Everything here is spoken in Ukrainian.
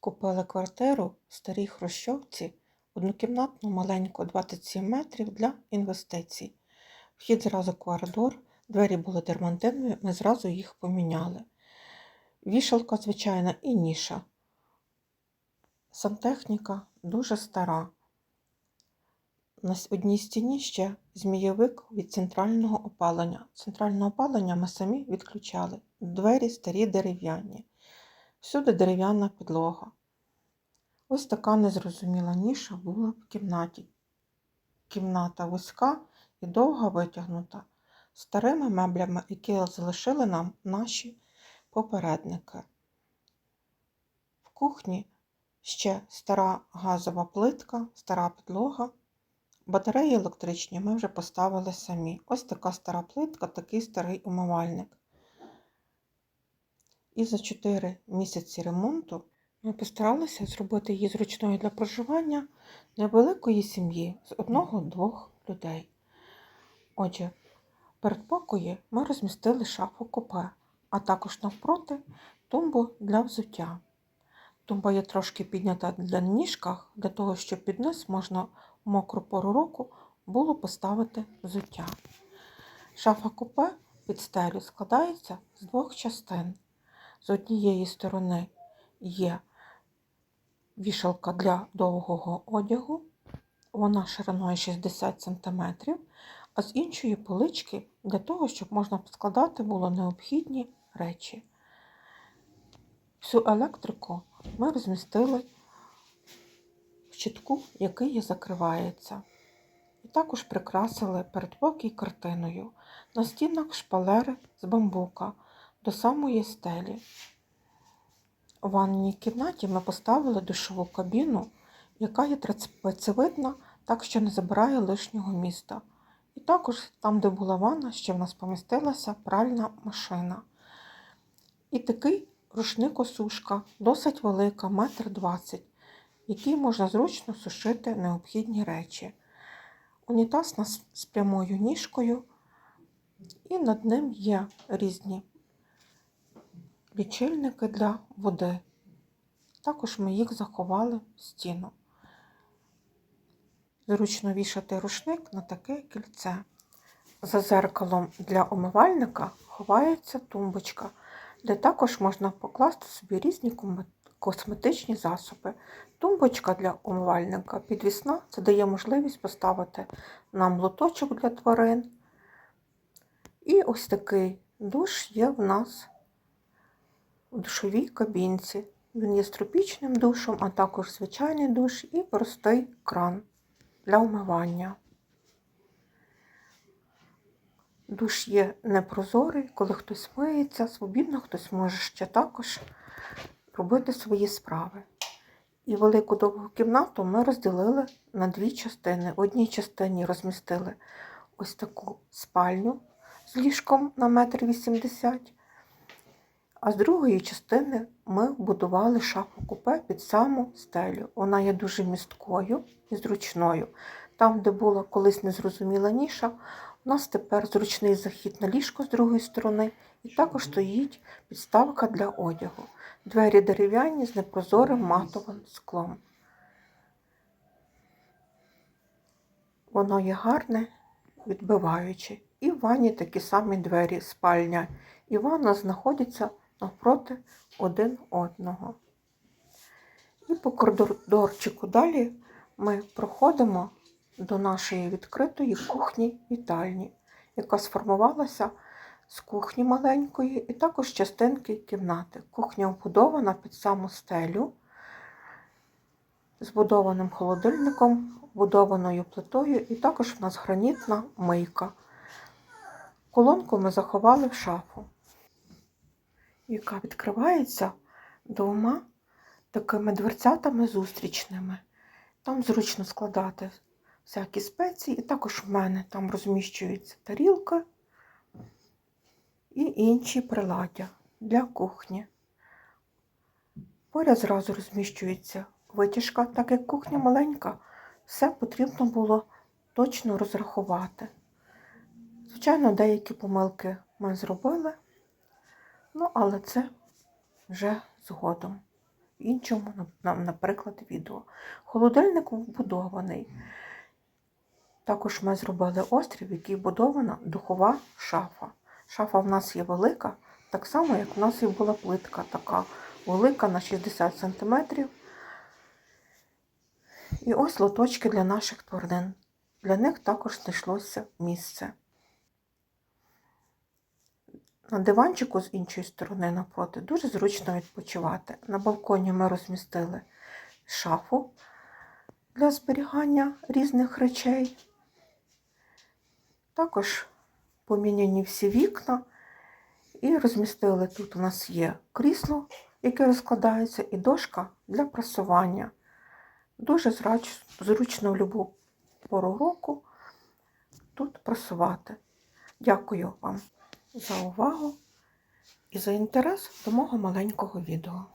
Купили квартиру в старій Хрущовці, однокімнатну маленьку 27 метрів для інвестицій. Вхід зразу коридор, двері були дермантинові, ми зразу їх поміняли. Вішалка, звичайна, і ніша. Сантехніка дуже стара. На одній стіні ще змійовик від центрального опалення. Центральне опалення ми самі відключали. Двері старі дерев'яні. Всюди дерев'яна підлога. Ось така незрозуміла ніша була в кімнаті. Кімната вузька і довго витягнута старими меблями, які залишили нам наші попередники. В кухні ще стара газова плитка, стара підлога. Батареї електричні ми вже поставили самі. Ось така стара плитка, такий старий умивальник. І за 4 місяці ремонту ми постаралися зробити її зручною для проживання невеликої сім'ї з одного-двох людей. Отже, перед покої ми розмістили шафу купе, а також навпроти тумбу для взуття. Тумба є трошки піднята для ніжках, для того, щоб під низ можна в мокру пору року було поставити взуття. Шафа купе під стелю складається з двох частин. З однієї сторони є вішалка для довгого одягу, вона шириною 60 см, а з іншої полички для того, щоб можна складати було необхідні речі. Всю електрику ми розмістили в щитку, який закривається. І також прикрасили передпокій картиною. На стінах шпалери з бамбука до самої стелі. У ванній кімнаті ми поставили душову кабіну, яка є трапецевидна, так що не забирає лишнього міста. І також там, де була ванна, ще в нас помістилася пральна машина. І такий рушник-осушка, досить велика, метр двадцять, який можна зручно сушити необхідні речі. Унітаз нас з прямою ніжкою, і над ним є різні лічильники для води. Також ми їх заховали в стіну. Зручно вішати рушник на таке кільце. За зеркалом для умивальника ховається тумбочка, де також можна покласти собі різні косметичні засоби. Тумбочка для умивальника підвісна, це дає можливість поставити нам лоточок для тварин. І ось такий душ є в нас у душовій кабінці. Він є з тропічним душем, а також звичайний душ і простий кран для умивання. Душ є непрозорий, коли хтось миється, свобідно хтось може ще також робити свої справи. І велику довгу кімнату ми розділили на дві частини. В одній частині розмістили ось таку спальню з ліжком на метр вісімдесят, а з другої частини ми будували шафу купе під саму стелю. Вона є дуже місткою і зручною. Там, де була колись незрозуміла ніша, у нас тепер зручний захід на ліжко з другої сторони, і також стоїть підставка для одягу. Двері дерев'яні з непрозорим матовим склом. Воно є гарне, відбиваюче. І в ванні такі самі двері спальня. І ванна знаходяться навпроти один одного. І по коридорчику далі ми проходимо до нашої відкритої кухні вітальні, яка сформувалася з кухні маленької і також частинки кімнати. Кухня вбудована під саму стелю, збудованим холодильником, вбудованою плитою, і також в нас гранітна мийка. Колонку ми заховали в шафу, яка відкривається двома такими дверцятами зустрічними. Там зручно складати всякі спеції, і також в мене там розміщуються тарілки і інші приладдя для кухні. Поряд зразу розміщується витяжка, так як кухня маленька, все потрібно було точно розрахувати. Звичайно, деякі помилки ми зробили, ну, але це вже згодом. В іншому, на- на- наприклад, відео. Холодильник вбудований. Також ми зробили острів, в який вбудована духова шафа. Шафа в нас є велика, так само, як в нас і була плитка така велика на 60 см. І ось лоточки для наших тварин. Для них також знайшлося місце. На диванчику з іншої сторони напроти дуже зручно відпочивати. На балконі ми розмістили шафу для зберігання різних речей. Також поміняні всі вікна. І розмістили тут у нас є крісло, яке розкладається, і дошка для прасування. Дуже зручно в будь-яку пору року тут прасувати. Дякую вам за увагу і за інтерес до мого маленького відео.